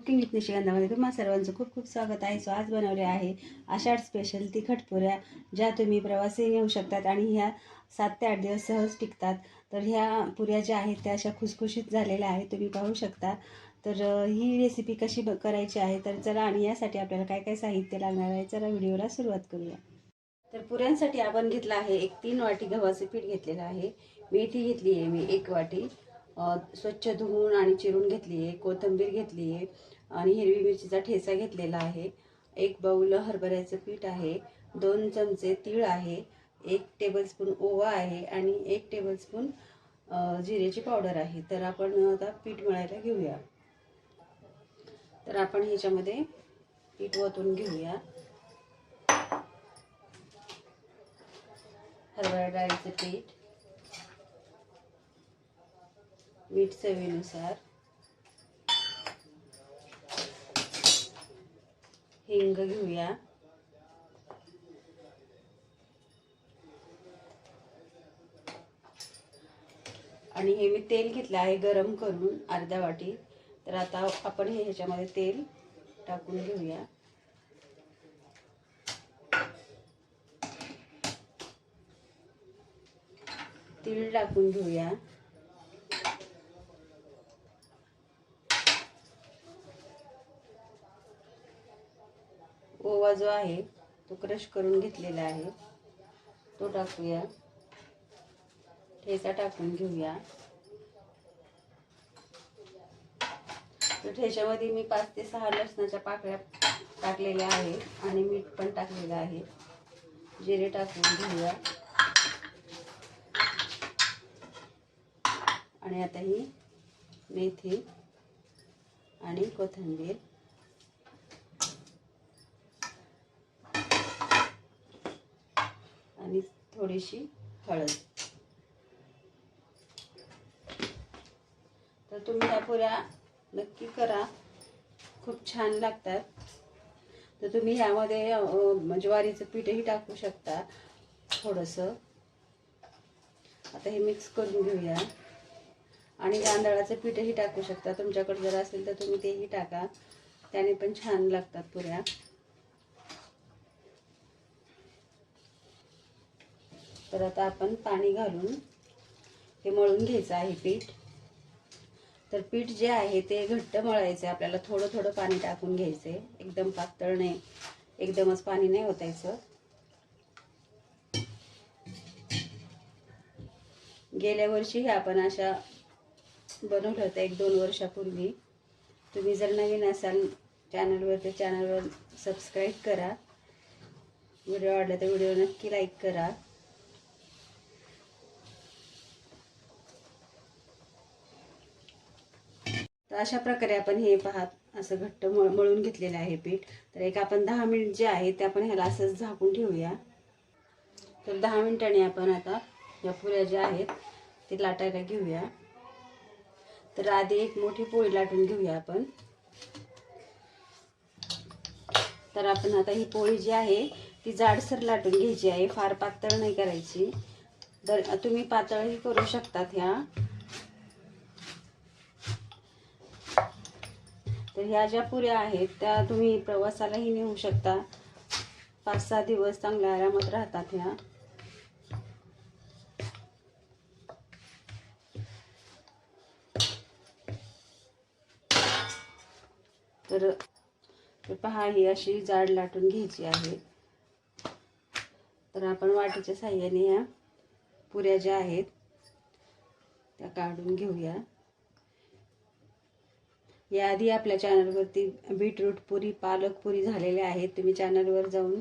Cooking with निशिगंधामध्ये तुम्हा सर्वांचं खूप खूप स्वागत आहे. सो आज बनवले आहे आषाढ स्पेशल तिखट पुऱ्या ज्या तुम्ही प्रवासी नेऊ शकतात आणि ह्या सात ते आठ दिवस सहज टिकतात. तर ह्या पुऱ्या ज्या आहेत त्या अशा खुसखुशीत झालेल्या आहेत. तुम्ही पाहू शकता. तर ही रेसिपी कशी ब- करायची आहे? तर चला आणि यासाठी आपल्याला काय काय साहित्य लागणार आहे चला व्हिडिओला सुरुवात करूया. तर पुऱ्यांसाठी आपण घेतलं आहे एक तीन वाटी गव्हाचे पीठ घेतलेलं आहे. मेथी घेतली आहे मी एक वाटी. स्वच्छ धुवून आणि चिरून घेतली आहे कोथिंबीर घेतली आहे आणि हिरवी मिरचीचा ठेचा घेतलेला आहे. एक बाऊल हरभऱ्याचं पीठ आहे दोन चमचे तीळ आहे एक टेबलस्पून ओवा आहे आणि एक टेबलस्पून जिऱ्याची पावडर आहे. तर आपण आता पीठ मळायला घेऊया. तर आपण ह्याच्यामध्ये पीठ ओतून घेऊया. हरभरा डाळीचं पीठ. मीठ चवीनुसार. हिंग घेऊया. आणि हे मी तेल घेतलं आहे गरम करून अर्ध्या वाटी. तर आता आपण हे ह्याच्यामध्ये तेल टाकून घेऊया. तीळ टाकून घेऊया. ओवा जो आहे तो क्रश करून घेतलेला आहे. तो टाकूया. ठेचा टाकून घेऊया. तर ठेच्यामध्ये मी पाच ते सहा लसणाच्या पाकळ्या टाकलेल्या आहेत आणि मीठ पण टाकलेलं आहे. जिरे टाकून घेऊया. आणि आता ही मेथी आणि कोथिंबीर. आणि थोडीशी हळद. तर तुम्ही या पुऱ्या नक्की करा. खूप छान लागतात. तर तुम्ही ह्यामध्ये ज्वारीचं म्हणजे पीठही टाकू शकता थोडंसं. आता हे मिक्स करून घेऊया. आणि तांदळाचं पीठही टाकू शकता. तुमच्याकडे जर असेल तर तुम्ही तेही टाका. त्याने पण छान लागतात पुऱ्या. तर आता आपण पाणी घालून हे मळून घ्यायचं आहे पीठ. तर पीठ जे आहे ते घट्ट मळायचं आपल्याला थोडं थोडं पाणी टाकून घ्यायचं एकदम पातळ नाही एकदमच पाणी नाही होतायचं गेल्या वर्षी हे आपण अशा बनवलं होतं एक दोन वर्षापूर्वी. तुम्ही जर नवीन असाल चॅनलवर तर चॅनलवर सबस्क्राईब करा. व्हिडिओ आवडला तर व्हिडिओ नक्की लाईक करा. तर अशा प्रकारे आपण हे पाहत असं घट्ट मळ मळून घेतलेलं आहे पीठ. तर एक आपण दहा मिनिट जे आहे ते आपण ह्याला असंच झाकून ठेवूया. तर दहा मिनिटांनी आपण आता या पुऱ्या ज्या आहेत ते लाटायला घेऊया. तर आधी एक मोठी पोळी लाटून घेऊया आपण. तर आपण आता ही पोळी जी आहे ती जाडसर लाटून घ्यायची आहे. फार पातळ नाही करायची. तर तुम्ही पातळही करू शकतात ह्या. तर ह्या ज्या पुऱ्या आहेत त्या तुम्ही प्रवासालाही नेऊ शकता. पाच सहा दिवस चांगल्या आरामात राहतात ह्या. तर पहा ही अशी जाड लाटून घ्यायची आहे. तर आपण वाटीच्या साह्याने ह्या पुऱ्या ज्या आहेत त्या काढून घेऊया. याआधी आपल्या चॅनलवरती बीटरूट पुरी पालक पुरी झालेल्या आहेत. तुम्ही चॅनलवर जाऊन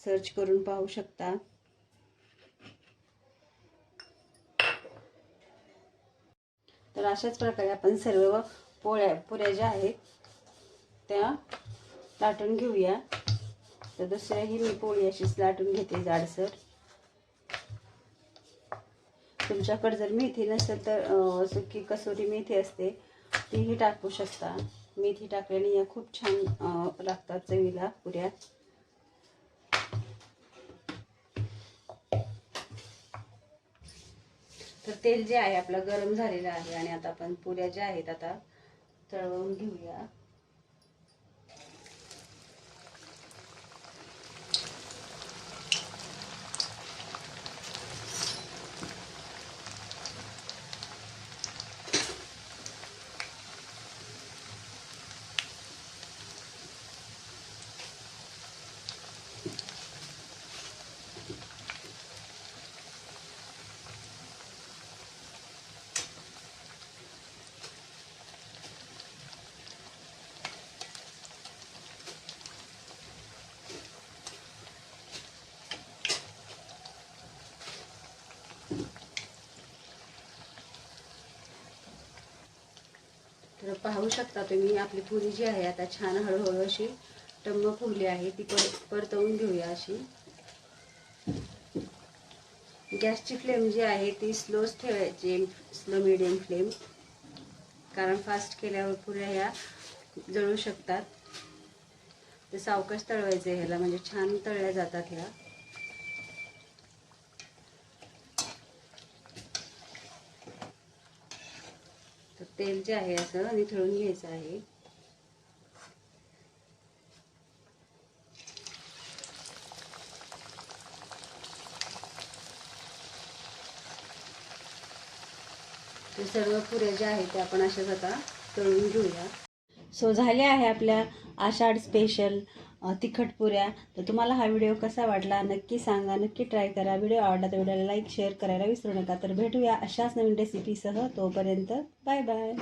सर्च करून पाहू शकता. तर अशाच प्रकारे आपण सर्व पोळ्या पुऱ्या ज्या आहेत त्या लाटून घेऊया. तर दुसऱ्याही मी पोळी अशीच लाटून घेते जाडसर. तुमच्याकडे जर मेथी नसेल तर सुकी कसोरी मेथी असते. तीही टाकू शकता. मेथी टाकल्याने या खूप छान लागतात चवीला पुऱ्या. तर तेल जे आहे आपलं गरम झालेलं आहे आणि आता आपण पुऱ्या ज्या आहेत आता तळवून घेऊया. तर पाहू शकता तुम्ही आपली पुरी जी आहे आता छान हळूहळू अशी टम्म फुगली आहे ती पर परतवून घेऊया अशी. गॅसची फ्लेम जी आहे ती स्लोच ठेवायची स्लो मिडियम फ्लेम. कारण फास्ट केल्यावर पुऱ्या ह्या जळू शकतात. ते सावकाश तळवायचे ह्याला म्हणजे छान तळल्या जातात ह्या. तर तेल जे आहे असं निथळून घ्यायचं आहे. सर्व पुऱ्या ज्या आहेत त्या आपण अशाच आता तळून घेऊया. सो झाले आहे आपल्या आषाढ स्पेशल तिखटपुऱ्या तिखट पुऱ्या. तर तुम्हाला हा व्हिडिओ कसा वाटला नक्की सांगा नक्की ट्राय करा. व्हिडिओ आवडला तर व्हिडिओला लाईक शेअर करायला विसरू नका. तर भेटूया अशाच नवीन रेसिपीसह तोपर्यंत बाय बाय